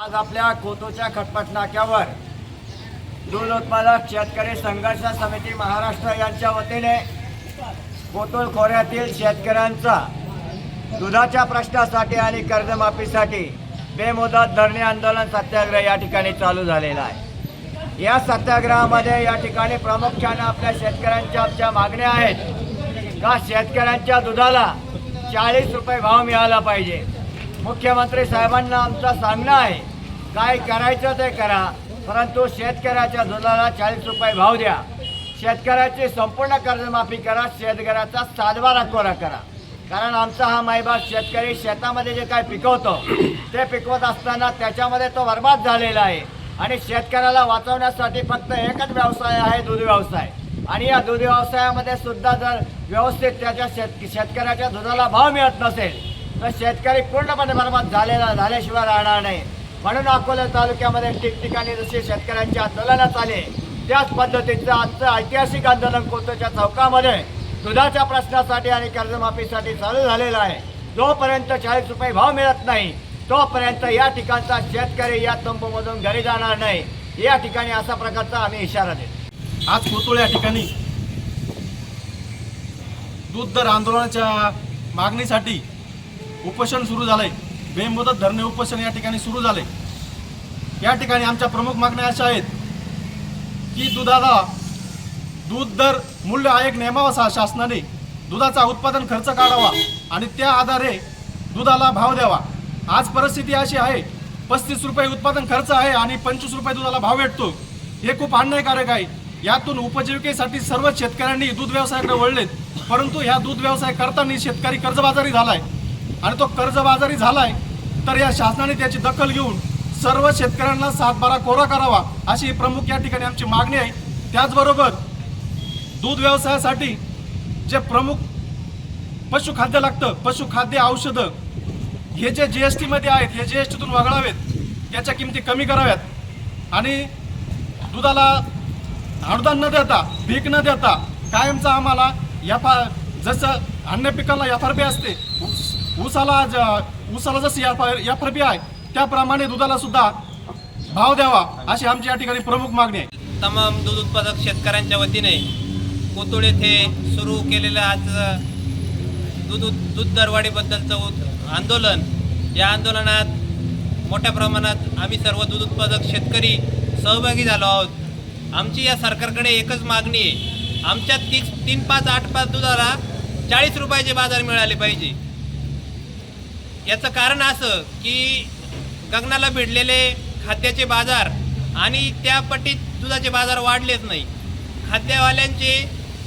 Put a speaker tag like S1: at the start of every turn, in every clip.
S1: आज आपल्या कोतोच्या खटपट नाक्यावर दूध उत्पादक शेतकरी संघर्ष समिती महाराष्ट्र यांच्या वतीने कोतुल खोऱ्यातील शेतकऱ्यांचा दुधाच्या प्रश्नासाठी आणि कर्जमाफीसाठी बेमुदत धरणे आंदोलन सत्याग्रह या ठिकाणी चालू झालेला आहे. या सत्याग्रहामध्ये या ठिकाणी प्रामुख्याने आपल्या शेतकऱ्यांच्या आमच्या मागण्या आहेत. का शेतकऱ्यांच्या दुधाला चाळीस रुपये भाव मिळाला पाहिजे? मुख्यमंत्री साहेबांना आमचं सांगणं आहे काय करायचं ते करा परंतु शेतकऱ्याच्या दुधाला चाळीस रुपये भाव द्या. शेतकऱ्याची संपूर्ण कर्जमाफी करा शेतकऱ्याचा साधवा कोरा करा. कारण आमचा हा मायबाप शेतकरी शेतामध्ये जे काय पिकवतो ते पिकवत असताना त्याच्यामध्ये तो बर्बाद झालेला आहे. आणि शेतकऱ्याला वाचवण्यासाठी फक्त एकच व्यवसाय आहे दूध व्यवसाय. आणि या दूध व्यवसायामध्ये सुद्धा जर व्यवस्थित त्याच्या शेत शेतकऱ्याच्या दुधाला भाव मिळत नसेल तर शेतकरी पूर्णपणे बर्बाद झालेला झाल्याशिवाय राहणार नाही. म्हणून अकोला तालुक्यामध्ये ठिकठिकाणी जसे शेतकऱ्यांची आंदोलनं आले त्याच पद्धतीचं आजचं ऐतिहासिक आंदोलन कोतोच्या चौकामध्ये दुधाच्या प्रश्नासाठी आणि कर्जमाफीसाठी चालू झालेलं आहे. जोपर्यंत चाळीस रुपये भाव मिळत नाही तोपर्यंत या ठिकाणचा शेतकरी या तंबूमधून घरी जाणार नाही. या ठिकाणी असा प्रकारचा आम्ही इशारा देतो.
S2: आज कोतुळ या ठिकाणी दूध दर आंदोलनाच्या मागणीसाठी उपोषण सुरू झालंय. बेमुदत धरणे उपोषण या ठिकाणी सुरू झाले. या ठिकाणी आमच्या प्रमुख मागण्या अशा आहेत की दुधाला दूध दर मूल्य आयोग नेमावा सा- शासनाने दुधाचा उत्पादन खर्च काढावा आणि त्या आधारे दुधाला भाव द्यावा. आज परिस्थिती अशी आहे पस्तीस रुपये उत्पादन खर्च आहे आणि पंचवीस रुपये दुधाला भाव भेटतो. हे खूप अन्यायकारक आहे. यातून उपजीविकेसाठी सर्व शेतकऱ्यांनी दूध व्यवसायाकडे वळलेत परंतु ह्या दूध व्यवसाय करताना शेतकरी कर्जबाजारी झालाय. आणि तो कर्जबाजारी झालाय तर या शासनाने त्याची दखल घेऊन सर्व शेतकऱ्यांना सातबारा कोरा करावा अशी प्रमुख या ठिकाणी आमची मागणी आहे. त्याचबरोबर दूध व्यवसायासाठी जे प्रमुख पशुखाद्य लागतं पशुखाद्य औषधं हे जे जी एस टीमध्ये आहेत हे जी एस टीतून वगळावेत त्याच्या किमती कमी कराव्यात. आणि दुधाला अनुदान न देता भीक न देता कायमचा आम्हाला एफ आर जसं अन्य पिकाला एफ आर बी असते ऊसाला ज ऊसाला जसं एफ आर बी आहे त्याप्रमाणे दुधाला सुद्धा भाव द्यावा अशी आमची या ठिकाणी प्रमुख मागणी आहे.
S3: तमाम दूध उत्पादक शेतकऱ्यांच्या वतीने कोतुळ येथे सुरू केलेलं आज दूध दूध दरवाढीबद्दलचं आंदोलन. या आंदोलनात मोठ्या प्रमाणात आम्ही सर्व दूध उत्पादक शेतकरी सहभागी झालो आहोत. आमची या सरकारकडे एकच मागणी आहे. आमच्या तीस तीन पाच आठ पाच दुधाला चाळीस रुपयाचे बाजार मिळाले पाहिजे. याचं कारण असं की गगनाला भिडलेले खाद्याचे बाजार आणि त्या पटीत दुधाचे बाजार वाढलेच नाही. खाद्यवाल्यांचे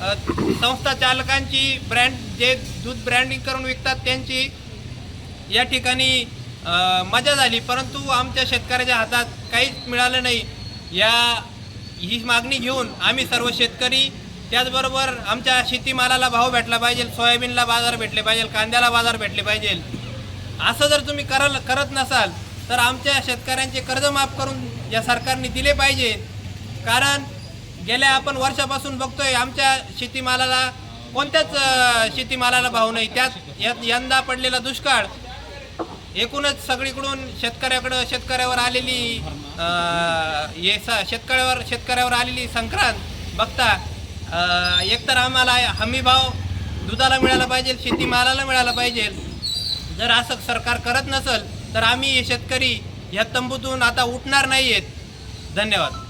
S3: संस्था चालकांची ब्रँड जे दूध ब्रँडिंग करून विकतात त्यांची या ठिकाणी मजा झाली. परंतु आमच्या शेतकऱ्याच्या हातात काहीच मिळालं नाही. या ही मागणी घेऊन आम्ही सर्व शेतकरी त्याचबरोबर आमच्या शेतीमालाला भाव भेटला पाहिजे सोयाबीनला बाजार भेटले पाहिजे कांद्याला बाजार भेटले पाहिजे. असं जर तुम्ही कराल करत नसाल तर आमच्या शेतकऱ्यांचे कर्ज माफ करून या सरकारने दिले पाहिजे. कारण गेल्या आपण वर्षापासून बघतोय आमच्या शेतीमालाला कोणत्याच शेतीमालाला भाव नाही. त्यात यंदा पडलेला दुष्काळ एकूणच सगळीकडून शेतकऱ्याकडं शेतकऱ्यावर आलेली हे शेतकऱ्यावर शेतकऱ्यावर आलेली संक्रांत बघता एकतर आम्हाला हमी भाव दुधाला मिळाला पाहिजे शेतीमालाला मिळाला पाहिजे. जर असं सरकार करत नसेल तर आम्ही शेतकरी या तंबूतून आता उठणार नाही आहेत धन्यवाद.